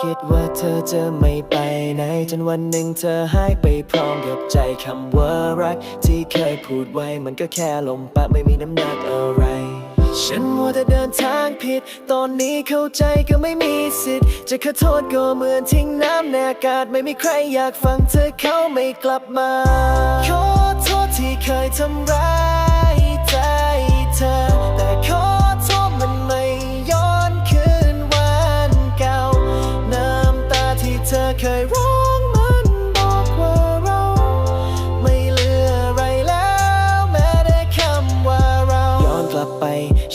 คิดว่าเธอจะไม่ไปไหน จนวันหนึ่งเธอหายไปพร้อมกับใจคำว่ารัก ที่เคยพูดไว้มันก็แค่ลมปากไม่มีน้ำหนักอะไร ฉันมัวแต่เดินทางผิด ตอนนี้เข้าใจก็ไม่มีสิทธิ์ จะขอโทษก็เหมือนทิ้งน้ำในอากาศไม่มีใครอยากฟังเธอเขาไม่กลับมา ขอโทษที่เคยทำร้าย กลับไป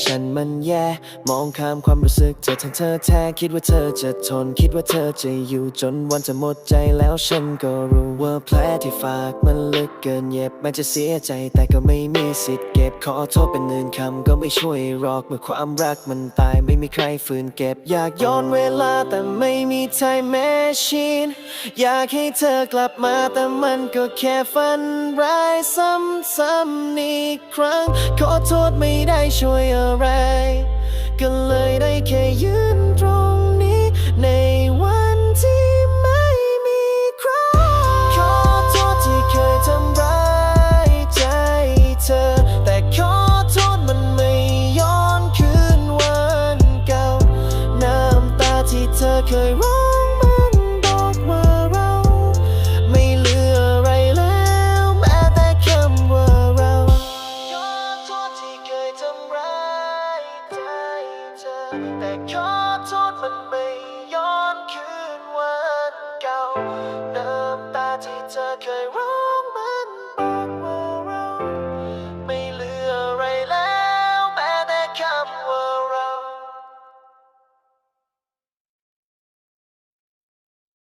ฉันมันแย่ มองข้ามความรู้สึกเธอทั้งเธอแท้คิดว่าเธอจะทน คิดว่าเธอจะอยู่จนวันจะหมดใจแล้วฉันก็รู้ว่าแผลที่ฝากมันลึกเกินเย็บแม้จะเสียใจแต่ก็ไม่มีสิทธิ์เก็บขอโทษเป็นเงินคำก็ไม่ช่วยหรอกเมื่อความรักมันตายไม่มีใครฝืนเก็บ อยากย้อนเวลาแต่ไม่มีไทม์แมชชีนอยากให้เธอกลับมาแต่มันก็แค่ฝันร้ายซ้ำๆอีกครั้ง ขอโทษไม่ได้ช่วยอะไร ก็เลยได้แค่ยืน แต่ขอโทษมันไม่ย้อนคืนวันเก่าน้ำตาที่เธอเคยร้อง